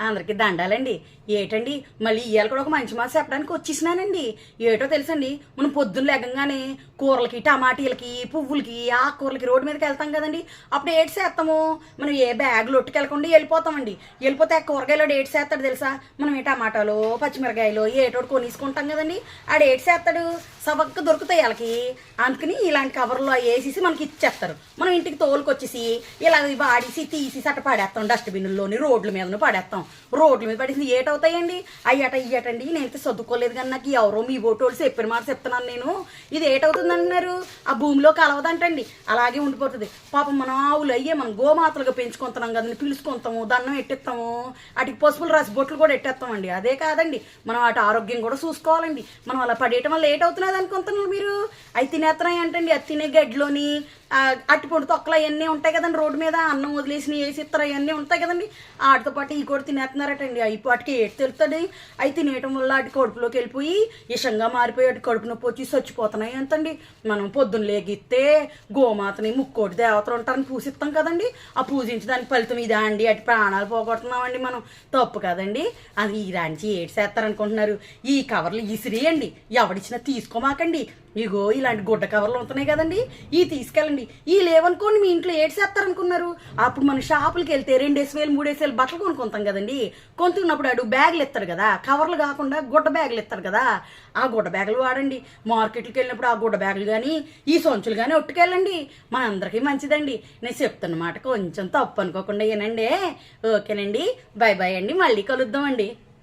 అందరికి దండాలండి. ఏటండి? మళ్ళీ ఇవాళ కూడా ఒక మంచి మాట చెప్పడానికి వచ్చేసినానండి. ఏటో తెలుసండి? మనం పొద్దున్న లేకంగానే కూరలకి టమాటీలకి పువ్వులకి ఆకుకూరలకి రోడ్డు మీదకి వెళ్తాం కదండి. అప్పుడు ఏటి చేస్తాము? మనం ఏ బ్యాగులు ఒట్టుకెళ్ళకుండా వెళ్ళిపోతామండి. వెళ్ళిపోతే ఆ కూరగాయలు ఏటి చేస్తాడు తెలుసా? మనం ఏ టమాటాలు పచ్చిమిరకాయలు ఏటోడు కొనేసుకుంటాం కదండి. ఆడు ఏటి చేస్తాడు? సవక్క దొరుకుతాయి వాళ్ళకి. అందుకని ఇలాంటి కవర్లో వేసేసి మనకి ఇచ్చేస్తారు. మనం ఇంటికి తోలుకొచ్చేసి ఇలా వాడేసి తీసి అట్ట పడేస్తాం. డస్ట్బిన్లోని రోడ్ల మీద పడేస్తాం. రోడ్ల మీద పడింది ఏటవుతాయండి? అయ్యట ఇయ్యటండి. నేనైతే చదువుకోలేదు కానీ నాకు ఎవరో మీ ఓటోళ్ళు చెప్పిన మాట చెప్తున్నాను నేను. ఇది ఏటవుతుంది అంటున్నారు? ఆ భూమిలో కలవదంటండి. అలాగే ఉండిపోతుంది. పాపం మనం ఆవులు అయ్యే మనం గోమాతలుగా పెంచుకుంటున్నాం కదండి. పిలుచుకుంటాము దండం ఎట్టేస్తాము వాటికి పసుపులు రాసి బొట్లు కూడా ఎట్టేస్తామండి. అదే కాదండి. మనం వాటి ఆరోగ్యం కూడా చూసుకోవాలండి. మనం అలా పడేయటం వల్ల లేట్ అవుతున్నది అనుకుంటున్నారు మీరు? అవి తినేస్తున్నాయి అంటండి అది తినే గడ్డిలోని అట్టిపండు తొక్కలు అవన్నీ ఉంటాయి కదండి రోడ్డు మీద అన్నం వదిలేసిన వేసి అవన్నీ ఉంటాయి కదండి. వాటితో పాటు ఈ కూడా తినేస్తున్నారటండి. అవి వాటికి ఏటి తెలుస్తుంది? అవి తినేయటం వల్ల వాటి కడుపులోకి వెళ్ళిపోయి ఇషంగా మారిపోయి వాటి కడుపు నొప్పి వచ్చి చచ్చిపోతున్నాయి అంతండి. మనం పొద్దున్న లేగిస్తే గోమాతని ముక్కోటి దేవతలు ఉంటారని పూజిస్తాం కదండి. ఆ పూజించడానికి ఫలితం ఇదా అండి. అటు ప్రాణాలు పోగొట్టున్నామండి మనం. తప్పు కదండి. అది ఈ రాంచి ఏడు చేస్తారనుకుంటున్నారు. ఈ కవర్లు ఇసిరేయండి. ఎవడిచ్చినా తీసుకోమాకండి. ఇగో ఇలాంటి గుడ్డ కవర్లు ఉంటున్నాయి కదండి. ఈ తీసుకెళ్ళండి. ఈ లేవనుకోండి మీ ఇంట్లో ఏడ్చేస్తారనుకున్నారు అప్పుడు మన షాపులకి వెళ్తే రెండేసి వేలు మూడేసి వేలు బట్టలు కొనుక్కుంటాం కదండి. కొనుక్కున్నప్పుడు అడు బ్యాగులు ఇస్తారు కదా. కవర్లు కాకుండా గుడ్డ బ్యాగులు ఇస్తారు కదా. ఆ గుడ్డ బ్యాగులు వాడండి. మార్కెట్కి వెళ్ళినప్పుడు ఆ గుడ్డ బ్యాగులు కానీ ఈ సంచులు కానీ ఒట్టుకెళ్ళండి. మన అందరికీ మంచిదండి. నేను చెప్తున్న మాట కొంచెం తప్పు అనుకోకుండా ఏనండి ఓకేనండి. బాయ్ బాయ్ అండి. మళ్ళీ కలుద్దామండి.